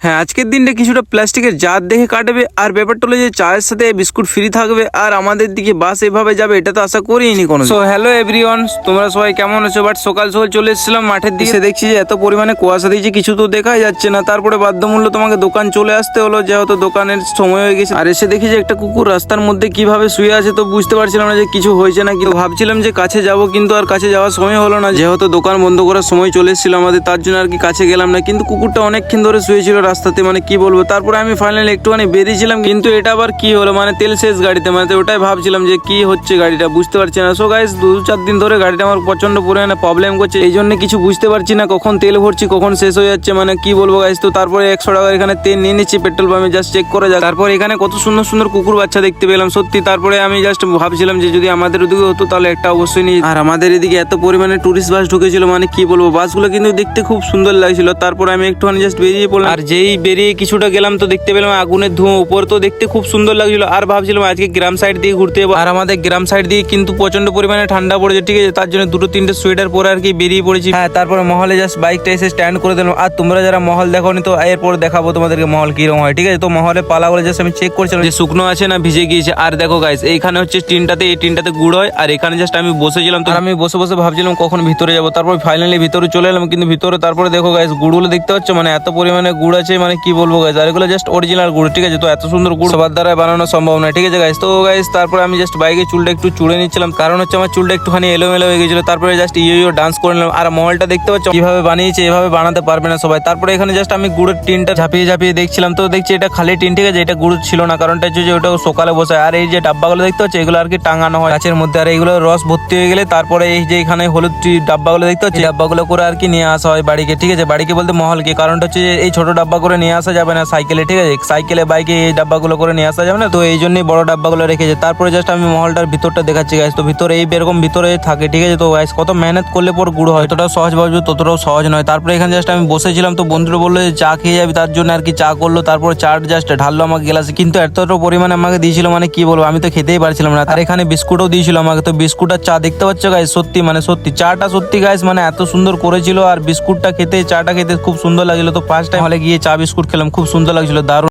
হ্যাঁ আজকের দিনটা কিছুটা প্লাস্টিকের জার দেখে কাটবে আর ব্যাপারটা হলো যে চায়ের সাথে বিস্কুট ফ্রি থাকবে আর আমাদের দিকে বাস এভাবে যাবে এটা তো আশা করিনি কোনো সো হ্যালো এভরিওয়ান তোমরা সবাই কেমন আছো? বাট সকাল সকাল চলে এসেছিলাম মাঠের দিকে। দেখছি যে এত পরিমাণে কুয়াশা দিয়েছে কিছু তো দেখাই যাচ্ছে না। তারপরে বাধ্যমূল্য তোমাকে দোকান চলে আসতে হলো যেহেতু দোকানের সময় হয়ে গেছে। আর এসে দেখি যে একটা কুকুর রাস্তার মধ্যে কীভাবে শুয়ে আছে তো বুঝতে পারছিলাম না যে কিছু হয়েছে না কিন্তু ভাবছিলাম যে কাছে যাব কিন্তু আর কাছে যাওয়ার সময় হলো না। যেহেতু দোকান বন্ধ করার সময় চলে এসেছিল আমাদের তার জন্য আর কি কাছে গেলাম না। কিন্তু কুকুরটা অনেকক্ষণ ধরে শুয়েছিল রাস্তাতে মানে কি বলব? তারপরে আমি ফাইনালি একটুখানি বেরিয়েছিলাম, কিন্তু এটা আবার কি হলো? মানে তেল শেষ গাড়িতে মানে ওটাই ভাবছিলাম যে কি হচ্ছে গাড়িটা, বুঝতে পারছি না। সো গাইস দু চার দিন ধরে গাড়িটা আমার প্রচণ্ড পরিমাণে প্রবলেম করছে এই জন্য কিছু বুঝতে পারছি না কখন তেল ভরছি, কখন শেষ হয়ে যাচ্ছে মানে কি বলব গাইস তো তারপরে একশো টাকা এখানে তেল নিয়ে নিচ্ছি পেট্রোল পাম্পে জাস্ট চেক করে যাক। তারপর এখানে কত সুন্দর সুন্দর কুকুর বাচ্চা দেখতে পেলাম, সত্যি। তারপরে আমি জাস্ট ভাবছিলাম যে যদি আমাদের ওদিকে হতো, তাহলে একটা অবশ্যই নিই আর আমাদের এদিকে এত পরিমাণে টুরিস্ট বাস ঢুকেছিল মানে কি বলব? বাসগুলো কিন্তু দেখতে খুব সুন্দর লাগছিল। তারপর আমি একটুখানি জাস্ট বেরিয়ে পড়লাম। আর যেই বেরিয়ে কিছুটা গেলাম তো দেখতে পেলাম আগুনের ধোঁয়া। উপর তো দেখতে খুব সুন্দর লাগছিল। আর ভাবছিলাম আজকে গ্রাম সাইড দিয়ে ঘুরতে যাব। আর আমাদের গ্রাম সাইড দিয়ে কিন্তু প্রচণ্ড পরিমাণে ঠান্ডা পড়েছে, ঠিক আছে? তার জন্য দুটো তিনটে সোয়েটার পরে আর কি বেরিয়ে পড়েছি। হ্যাঁ তারপরে মহলে জাস্ট বাইকটা এসে স্ট্যান্ড করে দিলাম। আর তোমরা যারা মহল দেখোনি তো এরপর দেখাবো তোমাদেরকে মহল কীরকম হয়, ঠিক আছে? তো মহলে পালা বলে জাস্ট আমি চেক করছিলাম যে শুকনো আছে না ভিজে গিয়েছে। আর দেখো গাইস এইখানে হচ্ছে টিনটাতে, এই টিনটাতে গুড় হয়। আর এখানে জাস্ট আমি বসেছিলাম তো আমি বসে বসে ভাবছিলাম কখন ভিতরে যাব। তারপর ফাইনালি ভিতরে চলে এলাম, কিন্তু ভিতরে তারপরে দেখো গাইস গুড়গুলো দেখতে পাচ্ছ? মানে এত পরিমাণে গুড় আছে মানে কি বলব গাইস আর এগুলো জাস্ট অরিজিনাল গুড়, ঠিক আছে? তো এত সুন্দর গুড় সবার দ্বারা বানানো সম্ভব নয়, ঠিক আছে গাইস তো গাইস তারপরে আমি জাস্ট বাইকে চুলটা একটু চুড়ে নিচ্ছিলাম। কারণ হচ্ছে আমার চুলটা একটুখানি এলোমেলো হয়ে গেছিল। তারপরে জাস্ট ইয়ো ইয়ো ডান্স করে নিলাম। আর মহলটা দেখতে পাচ্ছ, কীভাবে বানিয়েছে, এভাবে বানাতে পারবে না সবাই। তারপরে এখানে জাস্ট আমি গুড়ের টিনটা ঝাঁপিয়ে ঝাঁপিয়ে দেখছিলাম। তো দেখছি এটা খালি টিন, ঠিক আছে? এটা গুড় ছিল না। কারণটা হচ্ছে যে ওটা সকালে বসে। আর এই যে ডাব্বাগুলো দেখতে পাচ্ছ, এগুলো আর কি টাঙানো হয় গাছের মধ্যে। আর এইগুলো রস ভর্তি হয়ে গেলে তারপরে এই যে এখানে হলুদ ডাব্বাগুলো দেখতে পাচ্ছি ডাব্বাগুলো করে আর কি নিয়ে আসা হয় বাড়িকে, ঠিক আছে? বাড়িকে বলতে মহলকে। কারণটা হচ্ছে এই ছোট ডাব্বা করে নিয়ে আসা যাবে না, সাইকেলে, ঠিক আছে? সাইকেলে, বাইকে এই ডাব্বাগুলো করে নিয়ে আসা যাবে না? তো এই জন্যই বড় ডাব্বাগুলো রেখেছে। তারপরে জাস্ট আমি মহলটার ভিতরটা দেখাচ্ছি গাইস তো ভিতরে এই এরকম ভিতরে থাকে, ঠিক আছে? তো গাইস কত মেহনত করলে পর গুড় হয়? এতটাও সহজ ভাবছ ততটাও সহজ নয়। তারপরে এখানে জাস্ট আমি বসেছিলাম, তো বন্ধুরা বলল যে চা খেয়ে যাবি, তার জন্য আর কি চা করল। তারপর চা জাস্ট ঢাললো আমাকে গ্লাসে। কিন্তু এতটা পরিমাণে আমাকে দিয়েছিল মানে কি বলব, আমি তো খেতেই পারছিলাম না। আর এখানে বিস্কুটও দিয়েছিল আমাকে। তো বিস্কুট আর চা দেখতে পাচ্ছ গাইস সত্যি মানে সত্যি। চাটা সত্যি গাইস মানে এত সুন্দর করেছিল। আর বিস্কুটটা খেতে, চাটা খেতে খুব সুন্দর লাগছিল। তো ফার্স্ট টাইম হলে গিয়ে চা বিস্কুট খেলাম খুব সুন্দর লাগছিল দারুণ